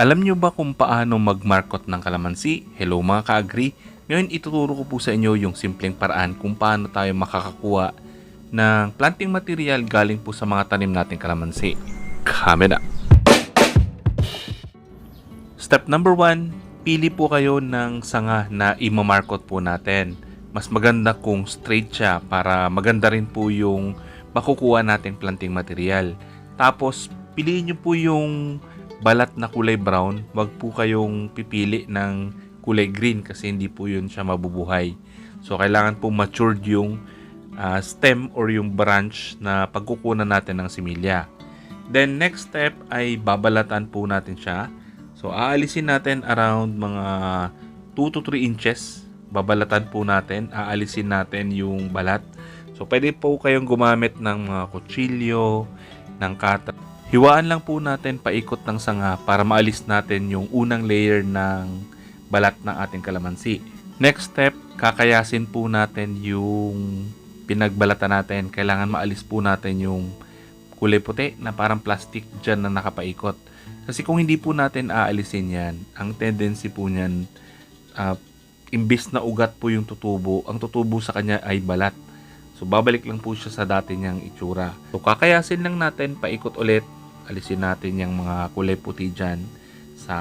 Alam nyo ba kung paano magmarkot ng kalamansi? Hello mga ka-agri! Ngayon ituturo ko po sa inyo yung simpleng paraan kung paano tayo makakakuha ng planting material galing po sa mga tanim nating kalamansi. Kamera! Step number 1, pili po kayo ng sanga na imamarkot po natin. Mas maganda kung straight siya para maganda rin po yung makukuha nating planting material. Tapos, piliin nyo po yung balat na kulay brown, wag po kayong pipili ng kulay green kasi hindi po yun siya mabubuhay. So, kailangan po matured yung uh, stem or yung branch na pagkukunan natin ng similya. Then, next step ay babalatan po natin siya. So, aalisin natin around mga 2 to 3 inches. Babalatan po natin. Aalisin natin yung balat. So, pwede po kayong gumamit ng mga kutsilyo, ng cutter. Hiwaan lang po natin paikot ng sanga para maalis natin yung unang layer ng balat ng ating kalamansi. Next step, kakayasin po natin yung pinagbalatan natin. Kailangan maalis po natin yung kulay puti na parang plastic dyan na nakapaikot. Kasi kung hindi po natin aalisin yan, ang tendency po niyan, uh, imbis na ugat po yung tutubo, ang tutubo sa kanya ay balat. So, babalik lang po siya sa dati niyang itsura. So, kakayasin lang natin paikot ulit alisin natin yung mga kulay puti dyan sa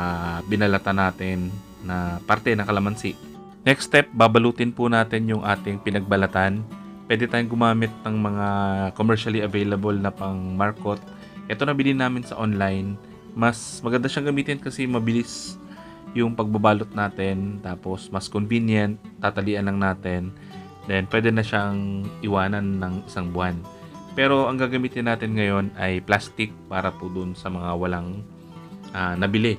binalatan natin na parte ng kalamansi. Next step, babalutin po natin yung ating pinagbalatan. Pwede tayong gumamit ng mga commercially available na pang markot. Ito na bilhin namin sa online. Mas maganda siyang gamitin kasi mabilis yung pagbabalot natin. Tapos mas convenient, tatalian lang natin. Then pwede na siyang iwanan ng isang buwan. Pero ang gagamitin natin ngayon ay plastic para po dun sa mga walang uh, nabili.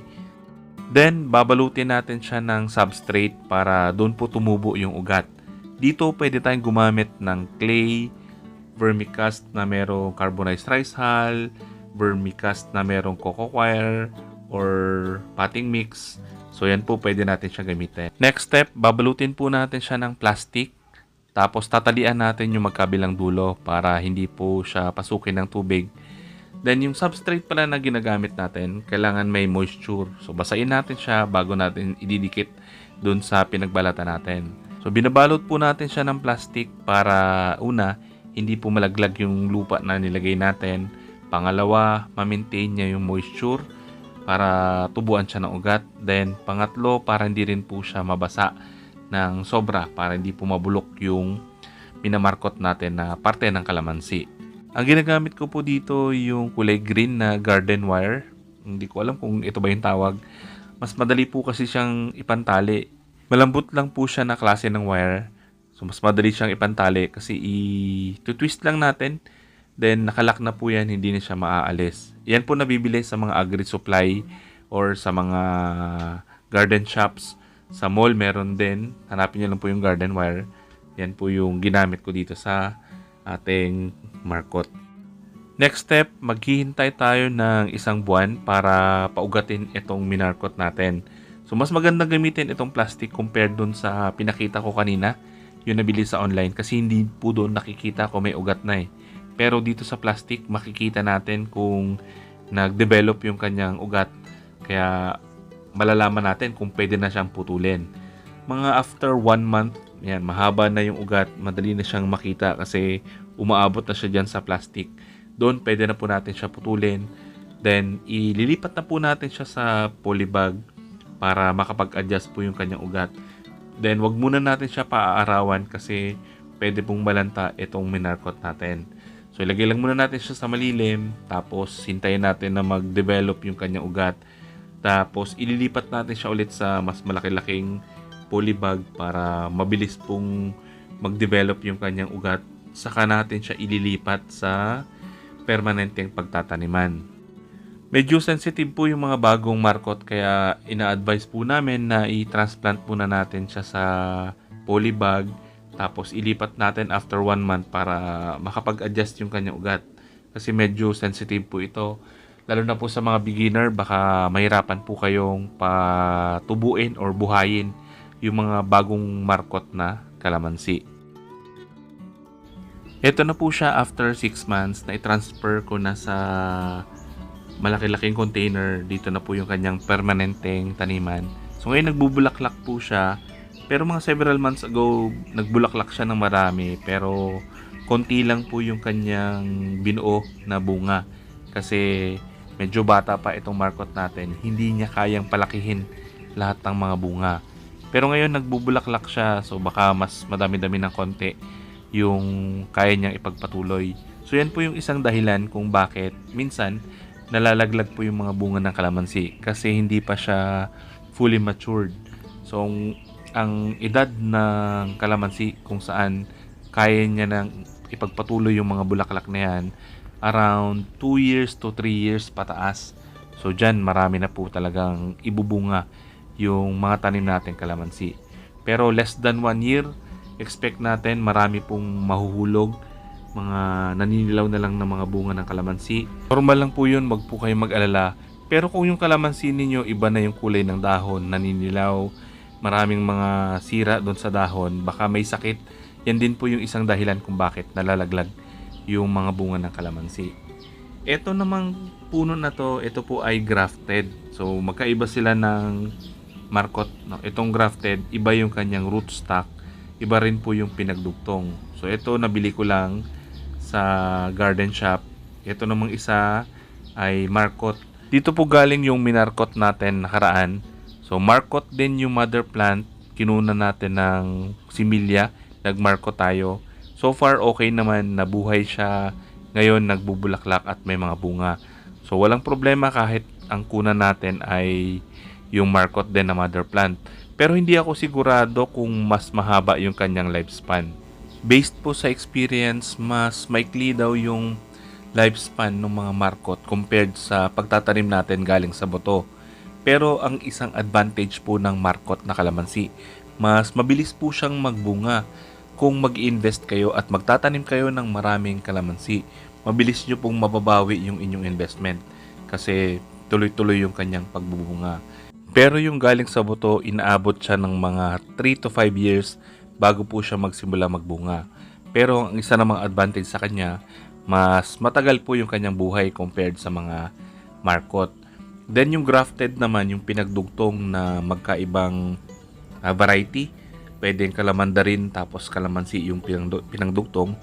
Then, babalutin natin siya ng substrate para doon po tumubo yung ugat. Dito, pwede tayong gumamit ng clay, vermicast na merong carbonized rice hull, vermicast na merong coco wire, or potting mix. So, yan po pwede natin siya gamitin. Next step, babalutin po natin siya ng plastic tapos tatalian natin yung magkabilang dulo para hindi po siya pasukin ng tubig. Then yung substrate pala na ginagamit natin, kailangan may moisture. So basahin natin siya bago natin ididikit dun sa pinagbalatan natin. So binabalot po natin siya ng plastic para una, hindi po malaglag yung lupa na nilagay natin. Pangalawa, ma-maintain niya yung moisture para tubuan siya ng ugat. Then pangatlo, para hindi rin po siya mabasa ng sobra para hindi po mabulok yung minamarkot natin na parte ng kalamansi. Ang ginagamit ko po dito yung kulay green na garden wire. Hindi ko alam kung ito ba yung tawag. Mas madali po kasi siyang ipantali. Malambot lang po siya na klase ng wire. So mas madali siyang ipantali kasi i-twist lang natin. Then nakalak na po yan, hindi na siya maaalis. Yan po nabibili sa mga agri-supply or sa mga garden shops sa mall meron din. Hanapin niyo lang po yung garden wire. Yan po yung ginamit ko dito sa ating markot. Next step, maghihintay tayo ng isang buwan para paugatin itong minarkot natin. So mas maganda gamitin itong plastic compared dun sa pinakita ko kanina, yung nabili sa online kasi hindi po doon nakikita ko may ugat na eh. Pero dito sa plastic, makikita natin kung nag-develop yung kanyang ugat. Kaya malalaman natin kung pwede na siyang putulin. Mga after one month, yan, mahaba na yung ugat, madali na siyang makita kasi umaabot na siya dyan sa plastic. Doon, pwede na po natin siya putulin. Then, ililipat na po natin siya sa polybag para makapag-adjust po yung kanyang ugat. Then, wag muna natin siya paaarawan kasi pwede pong malanta itong minarkot natin. So, ilagay lang muna natin siya sa malilim, tapos hintayin natin na mag-develop yung kanyang ugat tapos ililipat natin siya ulit sa mas malaki-laking polybag para mabilis pong mag-develop yung kanyang ugat. Saka natin siya ililipat sa permanenteng pagtataniman. Medyo sensitive po yung mga bagong markot kaya ina-advise po namin na i-transplant muna natin siya sa polybag tapos ilipat natin after one month para makapag-adjust yung kanyang ugat. Kasi medyo sensitive po ito lalo na po sa mga beginner, baka mahirapan po kayong patubuin or buhayin yung mga bagong markot na kalamansi. Ito na po siya after 6 months na i-transfer ko na sa malaki-laking container. Dito na po yung kanyang permanenteng taniman. So ngayon nagbubulaklak po siya. Pero mga several months ago, nagbulaklak siya ng marami. Pero konti lang po yung kanyang binuo na bunga. Kasi medyo bata pa itong markot natin. Hindi niya kayang palakihin lahat ng mga bunga. Pero ngayon nagbubulaklak siya. So baka mas madami-dami ng konti yung kaya niyang ipagpatuloy. So yan po yung isang dahilan kung bakit minsan nalalaglag po yung mga bunga ng kalamansi kasi hindi pa siya fully matured. So ang, edad ng kalamansi kung saan kaya niya nang ipagpatuloy yung mga bulaklak na yan around 2 years to 3 years pataas. So dyan marami na po talagang ibubunga yung mga tanim natin kalamansi. Pero less than 1 year, expect natin marami pong mahuhulog mga naninilaw na lang ng mga bunga ng kalamansi. Normal lang po yun, wag po kayong mag-alala. Pero kung yung kalamansi ninyo, iba na yung kulay ng dahon, naninilaw, maraming mga sira doon sa dahon, baka may sakit. Yan din po yung isang dahilan kung bakit nalalaglag yung mga bunga ng kalamansi. Ito namang puno na to, ito po ay grafted. So magkaiba sila ng markot. No? Itong grafted, iba yung kanyang rootstock, iba rin po yung pinagdugtong. So ito nabili ko lang sa garden shop. Ito namang isa ay markot. Dito po galing yung minarkot natin nakaraan. So markot din yung mother plant. Kinuna natin ng similya. Nagmarkot tayo. So far okay naman. Nabuhay siya. Ngayon nagbubulaklak at may mga bunga. So walang problema kahit ang kuna natin ay yung markot din na mother plant. Pero hindi ako sigurado kung mas mahaba yung kanyang lifespan based po sa experience, mas maikli daw yung lifespan ng mga markot compared sa pagtatanim natin galing sa buto. Pero ang isang advantage po ng markot na kalamansi, mas mabilis po siyang magbunga kung mag-invest kayo at magtatanim kayo ng maraming kalamansi. Mabilis nyo pong mababawi yung inyong investment kasi tuloy-tuloy yung kanyang pagbubunga. Pero yung galing sa buto, inaabot siya ng mga 3 to 5 years bago po siya magsimula magbunga. Pero ang isa namang advantage sa kanya, mas matagal po yung kanyang buhay compared sa mga markot. Then yung grafted naman, yung pinagdugtong na magkaibang uh, variety, pwedeng kalamanda rin tapos kalamansi yung pinangdu- pinangdugtong.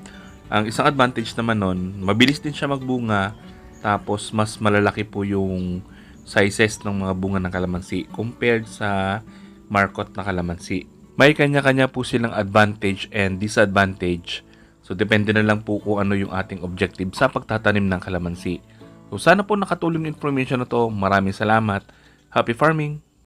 Ang isang advantage naman nun, mabilis din siya magbunga tapos mas malalaki po yung sizes ng mga bunga ng kalamansi compared sa markot na kalamansi may kanya-kanya po silang advantage and disadvantage. So, depende na lang po kung ano yung ating objective sa pagtatanim ng kalamansi. So, sana po nakatulong yung information na to. Maraming salamat. Happy farming!